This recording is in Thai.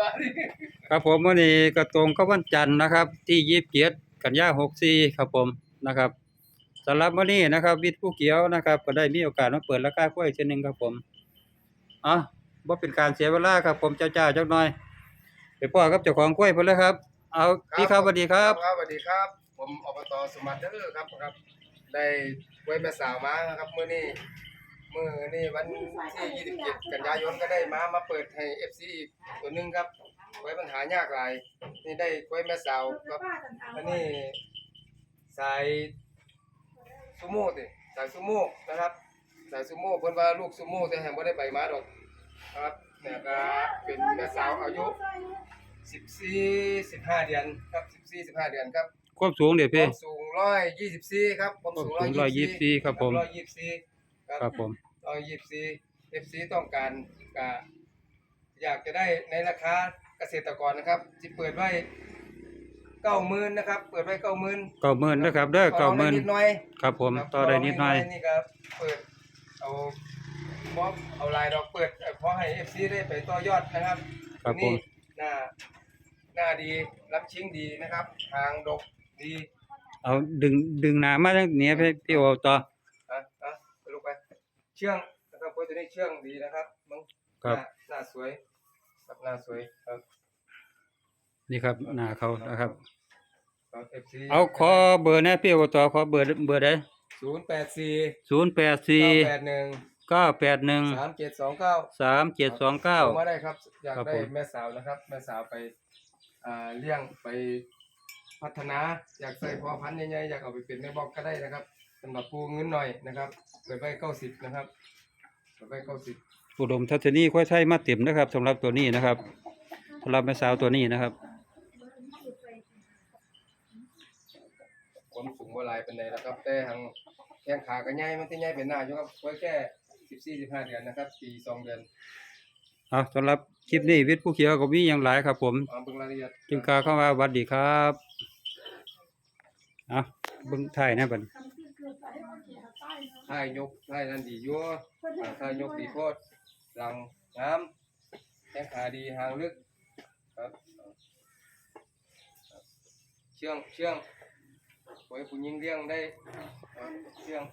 รือนี่ครับผมวันนี้ก็ตรงกับวันจันทร์นะครับ ที่ยี่สิบเจ็ดกันยาหกสี่ครับผมนะครับสำหรับวันนี้นะครับวิทย์ผู้เขียวนะครับ ก็ได้มีโอกาสมาเปิดราคากล้วยเช่นหนึ่งครับผมอะบ่เป็นการเสียเวลาครับ ผมเจ้าเจ้าจักหน่อยไปพ่อกับเจ้าของกล้วยเพิ่นเลยครับ เอาพี่ครับสวัสดีครับครับสวัสดีครับ ผมอบตสมัติเด้อครับครับ ได้ไว้แม่สาวมานะครับมื้อนี้ มื้อนี้วันที่ 27 กันยายนก็ได้มามาเปิดให้ FC อีกตัวหนึงครับไว้ปัญหายากหลาย นี่ได้ไว้แม่สาวครับอันนี้สายซูโม่ติสายซูโม่นะครับ สายซูโม่เพิ่นว่าลูกซูโม่แต่แห่งบ่ได้ใบมาดอกครับเนี่ยก็เป็นแม่สาวอายุ 14 15 เดือนครับ 14 15 เดือนครับ ควบสูงเดี๋ยวคพี่ วามสูง124ครับความสูงความสูง124ครับผม124ครับครับผม 124 FC ต้องการก็อยากจะได้ในราคาเกษตรกรนะครับที่เปิดไว้90,000นะครับ เปิดไว้90,000เก้าหมื่นนะครับเด้อเก้าหมื่นนิดหน่อยครับผมครับต่อได้นิดหน่อยนี่ก็เปิดเอาบอบเอาลายดอกเปิดเอ่อเพราะให้ FC ได้ไปต่อยอดนะครับครับผมนี่หน้าหน้าดีรับชิงดีนะครับ ทางดกดี เอาดึงดึงหนามาทางนี้พี่พี่โอต่อ อะอะไปลูกไป เชื่องนะครับเพราะตัวนี้เชื่องดีนะครับมึงครับ หน้าหน้าสวยครับหน้าสวยครับนี่ครับหน้าเขานะครับ ครับ FC เอาขอเบอร์นะพี่โอต่อขอเบอร์เบอร์ได้ศูนย์แปดสี่ศูนย์แปดสี่แปดหนึ่งเก้าแปดหนึ่งสามเจ็ดสองเก้า สามเจ็ดสองเก้า ผมว่าได้ครับอยากครับได้ผม แม่สาวนะครับ แม่สาวไปอ่าเลี้ยงไปพัฒนา อยากใส่พอพันธุ์ใหญ่ๆอยากเอาไปเป็นแม่บอกก็ได้นะครับ สำหรับปูเงินหน่อยนะครับเปิดไว้เก้าสิบนะครับเปิดไว้เก้าสิบอุดมทัศนีค่อยไทยมาเต็มนะครับสำหรับตัวนี้นะครับสำหรับแม่สาวตัวนี้นะครับความสูงว่าลายเป็นไงนะครับ แต่ทางแข้งขาก็ใหญ่มันที่ใหญ่เป็นหน้าอยู่ครับไว้แค่สิบสี่สิบห้าเดือนนะครับปีสองเดือนเอาสำหรับคลิปนี้วิทย์ผู้เขียวก็มีอย่างหลายครับผมเอาเบิ่งรายละเอียดจึงกล่าวเข้ามาหวัดดีครับเอาเบิ่งถ่ายนะบัดนี้ ท่ายยกท่ายนั่นดีอยู่อ่าท้ายยกดีโคตรหลังน้ำแข้งขาดีหางลึกครับเชื่องเชื่องไว้ผู้หญิงเลี้ยงได้เชื่อง